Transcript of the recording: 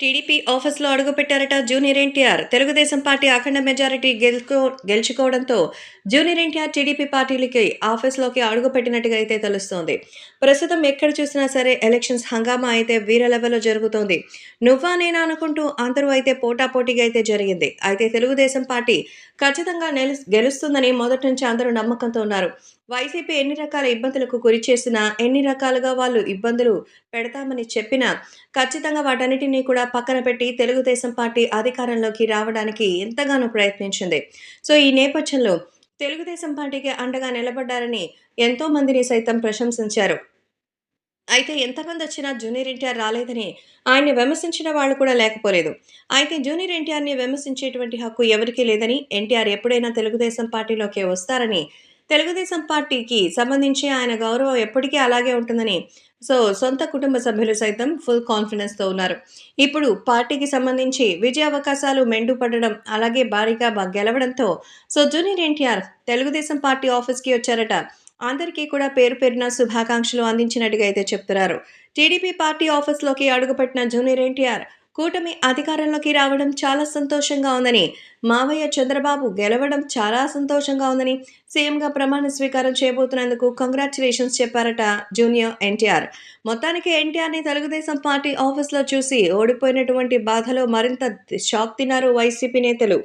TDP ఆఫీస్లో అడుగుపెట్టారట junior NTR. Telugu Desam party అఖండ మెజారిటీ గెలుకో గెలుచుకోవడంతో జూనియర్ ఎన్టీఆర్ టీడీపీ పార్టీలకి ఆఫీస్లోకి అడుగుపెట్టినట్టుగా అయితే తెలుస్తోంది. ప్రస్తుతం ఎక్కడ చూసినా సరే ఎలక్షన్స్ హంగామా అయితే వీర లెవెల్లో జరుగుతోంది. నువ్వా నేనా అనుకుంటూ అందరూ అయితే పోటాపోటీగా అయితే జరిగింది. అయితే తెలుగుదేశం పార్టీ ఖచ్చితంగా నెలు గెలుస్తుందని మొదటి నుంచి అందరూ నమ్మకంతో ఉన్నారు. వైసీపీ ఎన్ని రకాల ఇబ్బందులకు గురి చేసినా ఎన్ని రకాలుగా వాళ్ళు ఇబ్బందులు పెడతామని చెప్పినా ఖచ్చితంగా వాటన్నిటినీ కూడా పక్కన పెట్టి తెలుగుదేశం పార్టీ అధికారంలోకి రావడానికి ఎంతగానో ప్రయత్నించింది. సో ఈ నేపథ్యంలో తెలుగుదేశం పార్టీకి అండగా నిలబడ్డారని ఎంతో మందిని సైతం ప్రశంసించారు. అయితే ఎంతమంది వచ్చినా జూనియర్ ఎన్టీఆర్ రాలేదని ఆయన్ని విమర్శించిన వాళ్ళు కూడా లేకపోలేదు. అయితే జూనియర్ ఎన్టీఆర్ని విమర్శించేటువంటి హక్కు ఎవరికీ లేదని ఎన్టీఆర్ ఎప్పుడైనా తెలుగుదేశం పార్టీలోకి వస్తారని తెలుగుదేశం పార్టీకి సంబంధించి ఆయన గౌరవం ఎప్పటికీ అలాగే ఉంటుందని సో సొంత కుటుంబ సభ్యులు సైతం ఫుల్ కాన్ఫిడెన్స్తో ఉన్నారు. ఇప్పుడు పార్టీకి సంబంధించి విజయ అవకాశాలు మెండుపడడం అలాగే భారీగా గెలవడంతో so junior NTR Telugu Desam party ఆఫీస్కి వచ్చారట. అందరికీ కూడా పేరు పేరున శుభాకాంక్షలు అందించినట్టుగా అయితే చెప్తున్నారు. టీడీపీ పార్టీ ఆఫీస్లోకి అడుగుపెట్టిన జూనియర్ ఎన్టీఆర్ కూటమి అధికారంలోకి రావడం చాలా సంతోషంగా ఉందని మావయ్య చంద్రబాబు గెలవడం చాలా సంతోషంగా ఉందని సీఎంగా ప్రమాణ స్వీకారం చేయబోతున్నందుకు కంగ్రాచులేషన్స్ చెప్పారట జూనియర్ ఎన్టీఆర్. మొత్తానికి ఎన్టీఆర్ని తెలుగుదేశం పార్టీ ఆఫీస్లో చూసి ఓడిపోయినటువంటి బాధలో మరింత షాక్ తిన్నారు వైసీపీ నేతలు.